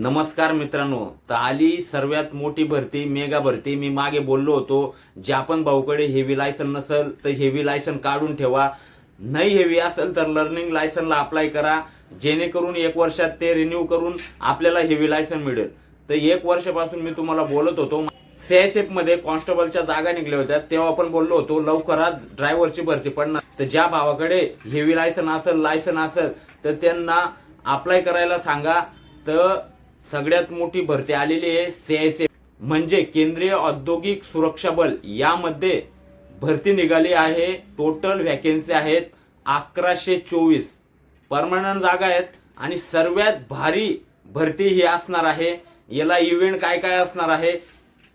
नमस्कार मित्रांनो तर आली सर्वात मोठी भरती मेगा भरती. मी मागे बोललो होतो ज्या पण भाऊकडे हेवी लायसन नसेल तर हेवी लायसन काढून ठेवा. नाही हेवी असेल तर लर्निंग लायसनला अप्लाय करा. जेणेकरून एक वर्षात ते रिन्यू करून आपल्याला हेवी लायसन मिळेल. तर एक वर्षापासून मी तुम्हाला बोलत होतो सीआयसीएफमध्ये कॉन्स्टेबलच्या जागा निघल्या होत्या. तेव्हा आपण बोललो होतो लवकरात ड्रायव्हरची भरती पडणार. तर ज्या भावाकडे हेवी लायसन असेल लायसन असेल तर त्यांना अप्लाय करायला सांगा. तर सगळ्यात मोठी भरती आलेली आहे सीआयसीएफ म्हणजे केंद्रीय औद्योगिक सुरक्षा बल. यामध्ये भरती निघाली आहे. टोटल व्हॅकेन्सी आहेत अकराशे चोवीस. परमनंट जागा आहेत आणि सर्वात भारी भरती ही असणार आहे. याला इव्हेंट काय काय असणार आहे?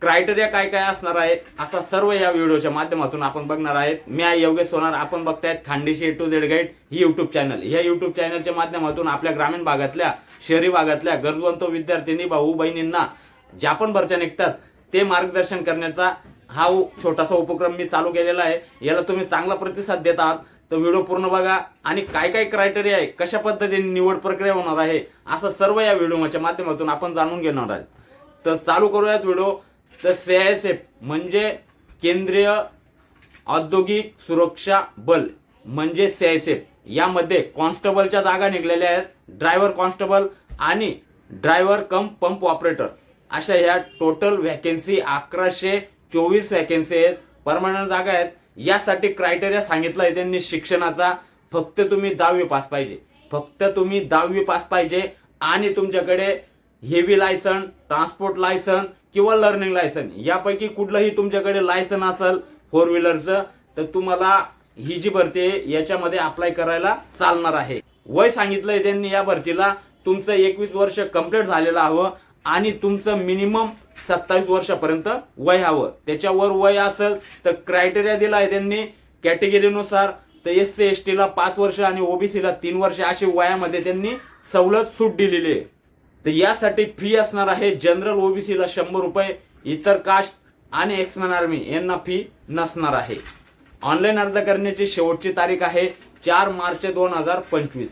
क्रायटेरिया काय काय असणार आहे असा सर्व या व्हिडिओच्या माध्यमातून आपण बघणार आहेत. मी आहे योगेश सोनार. आपण बघतायत Khandeshi A to Z guide he YouTube channel ह्या युट्यूब चॅनलच्या माध्यमातून आपल्या ग्रामीण भागातल्या शहरी भागातल्या गरजवंत विद्यार्थिनी भाऊ बहिणींना ज्या पण भरत्या निघतात ते मार्गदर्शन करण्याचा हा छोटासा उपक्रम मी चालू केलेला आहे. याला तुम्ही चांगला प्रतिसाद देत आहात. तर व्हिडिओ पूर्ण बघा. आणि काय काय क्रायटेरिया आहे? कशा पद्धतीने निवड प्रक्रिया होणार आहे? असं सर्व या व्हिडिओच्या माध्यमातून आपण जाणून घेणार आहोत. तर चालू करूयात व्हिडिओ. तर सीआयएसएफ म्हणजे केंद्रीय औद्योगिक सुरक्षा बल म्हणजे सीआयएसएफ यामध्ये कॉन्स्टेबलच्या जागा निघलेल्या आहेत ड्रायव्हर कॉन्स्टेबल आणि ड्रायव्हर कम पंप ऑपरेटर. अशा ह्या टोटल व्हॅकन्सी अकराशे चोवीस व्हॅकन्सी आहेत परमनंट जागा आहेत. यासाठी क्रायटेरिया सांगितला आहे त्यांनी शिक्षणाचा. फक्त तुम्ही दहावी पास पाहिजे. फक्त तुम्ही दहावी पास पाहिजे आणि तुमच्याकडे हेवी लायसन ट्रान्सपोर्ट लायसन किंवा लर्निंग लायसन यापैकी कुठलंही तुमच्याकडे लायसन असेल फोर व्हीलरचं तर तुम्हाला ही जी भरती आहे याच्यामध्ये अप्लाय करायला चालणार आहे. वय सांगितलंय त्यांनी या भरतीला. तुमचं एकवीस वर्ष कंप्लीट झालेलं हवं आणि तुमचं मिनिमम सत्तावीस वर्षापर्यंत वय हवं. त्याच्यावर वय असेल तर क्रायटेरिया दिला आहे त्यांनी कॅटेगरीनुसार तर एस सी एस टीला पाच वर्ष आणि ओबीसीला तीन वर्ष अशी वयामध्ये त्यांनी सवलत सूट दिलेली आहे. तर यासाठी फी असणार आहे जनरल ओबीसीला शंभर रुपये इतर कास्ट आणि एक्समॅन आर्मी यांना फी नसणार आहे. ऑनलाईन अर्ज करण्याची शेवटची तारीख आहे चार मार्च दोन हजार पंचवीस.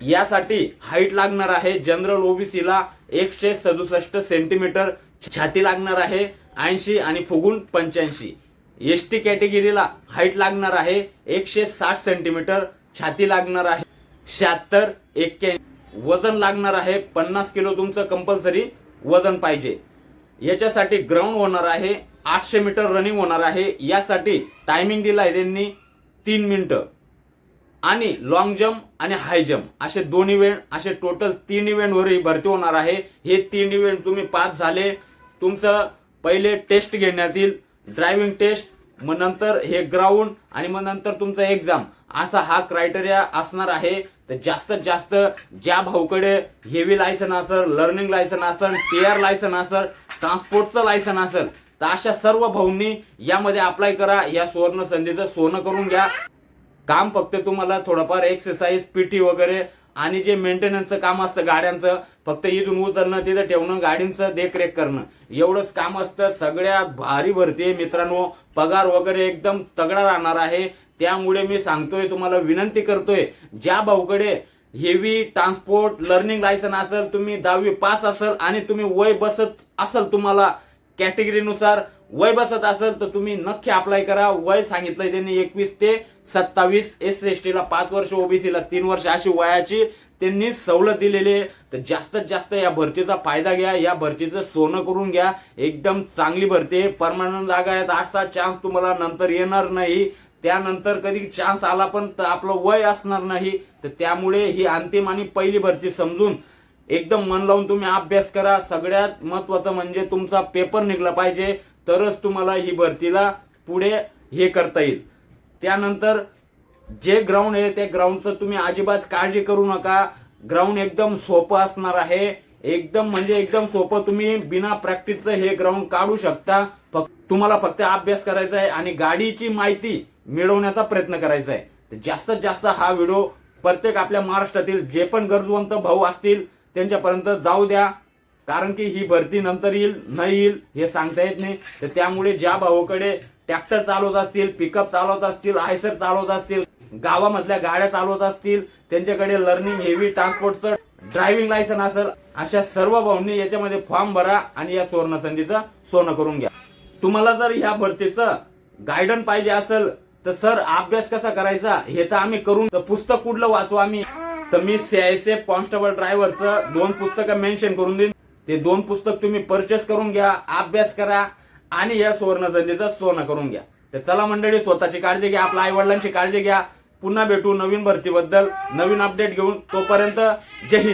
यासाठी हाईट लागणार आहे जनरल ओबीसीला एकशे सदुसष्ट सेंटीमीटर छाती लागणार आहे ऐंशी आणि फुगून पंच्याऐंशी. एस टी कॅटेगरीला हाईट लागणार आहे एकशे साठ सेंटीमीटर छाती लागणार आहे शहात्तर एक्क्याऐंशी. वजन लागणार आहे पन्नास किलो तुमचं कंपल्सरी वजन पाहिजे. याच्यासाठी ग्राउंड होणार आहे आठशे मीटर रनिंग होणार आहे यासाठी टायमिंग दिला आहे त्यांनी तीन मिनिटं आणि लॉंग जम्प आणि हाय जम्प असे दोन इव्हेंट असे टोटल तीन इव्हेंटवर ही भरती होणार आहे. हे तीन इव्हेंट तुम्ही पास झाले तुमचं पहिले टेस्ट घेण्यात येईल ड्रायव्हिंग टेस्ट मग नंतर हे ग्राउंड आणि मग नंतर तुमचं एक्झाम असा हा क्रायटेरिया असणार आहे. तर जास्तीत जास्त ज्या भाऊकडे हेवी लायसन असेल लर्निंग लायसन असेल टीआर लायसन असेल ट्रान्सपोर्टचं लायसन असेल तर अशा सर्व भाऊंनी यामध्ये अप्लाय करा या सुवर्ण संधीचं सोनं करून घ्या. काम फक्त तुम्हाला थोडंफार एक्सरसाइज पीटी वगैरे आणि जे मेंटेनन्सचं काम असतं गाड्यांचं फक्त इथून उचलणं तिथं ठेवणं गाडींचं देखरेख करणं. एवढंच काम असतं सगळ्या भारी भरती मित्रांनो. पगार वगैरे एकदम तगडा राहणार आहे. त्यामुळे मी सांगतोय तुम्हाला विनंती करतोय ज्या भाऊकडे हेवी ट्रान्सपोर्ट लर्निंग लायसन असेल तुम्ही दहावी पास असेल आणि तुम्ही वय बसत असेल तुम्हाला कॅटेगरीनुसार वय बसत असेल तर तुम्ही नक्की अप्लाय करा. वय सांगितलंय त्यांनी एकवीस ते सत्तावीस एस एस टीला पाच वर्ष ओबीसीला तीन वर्ष अशी वयाची त्यांनी सवलत दिलेली आहे. तर जास्तीत जास्त या भरतीचा फायदा घ्या या भरतीचं सोनं करून घ्या. एकदम चांगली भरती आहे. परमनंट जागा आहेत असा चान्स तुम्हाला नंतर येणार नाही. त्यानंतर कधी चान्स आला पण तर आपलं वय असणार नाही. तर त्यामुळे ही अंतिम आणि पहिली भरती समजून एकदम मन लावून तुम्ही अभ्यास करा. सगळ्यात महत्वाचं म्हणजे तुमचा पेपर निघला पाहिजे. तरच तुम्हाला ही भरतीला पुढे हे करता येईल. त्यानंतर जे ग्राउंड आहे त्या ग्राउंडचं तुम्ही अजिबात काळजी करू नका. ग्राउंड एकदम सोपं असणार आहे. एकदम म्हणजे एकदम सोपं तुम्ही बिना प्रॅक्टिसचं हे ग्राउंड काढू शकता. फक्त तुम्हाला फक्त अभ्यास करायचा आहे आणि गाडीची माहिती मिळवण्याचा प्रयत्न करायचा आहे. तर जास्तीत जास्त हा व्हिडिओ प्रत्येक आपल्या महाराष्ट्रातील जे पण गरजवंत भाऊ असतील त्यांच्यापर्यंत जाऊ द्या. कारण की ही भरती नंतर येईल नाही येईल हे सांगता येत नाही. तर त्यामुळे ज्या भाऊकडे ट्रॅक्टर चालवत असतील पिकअप चालवत असतील आयसर चालवत असतील गावामधल्या गाड्या चालवत असतील त्यांच्याकडे लर्निंग हेवी ट्रान्सपोर्टचं ड्रायव्हिंग लायसन असेल अशा सर्व भाऊंनी याच्यामध्ये फॉर्म भरा आणि या सुवर्ण संधीचं सोनं करून घ्या. तुम्हाला जर ह्या भरतीचं गायडन पाहिजे असेल तर सर अभ्यास कसा करायचा हे तर आम्ही करून तर पुस्तक कुठलं वाचू आम्ही? तर मी सीआयएसएफ कॉन्स्टेबल ड्रायव्हरचं दोन पुस्तकं मेन्शन करून देईन. ते दोन पुस्तक तुम्ही परचेस करून घ्या अभ्यास करा आणि या सुवर्ण संधीचं सोनं करून घ्या. तर चला मंडळी स्वतःची काळजी घ्या आपल्या आई वडिलांची काळजी घ्या. पुन्हा भेटू नवीन भरतीबद्दल. नवीन अपडेट घेऊन तोपर्यंत जय हिंद.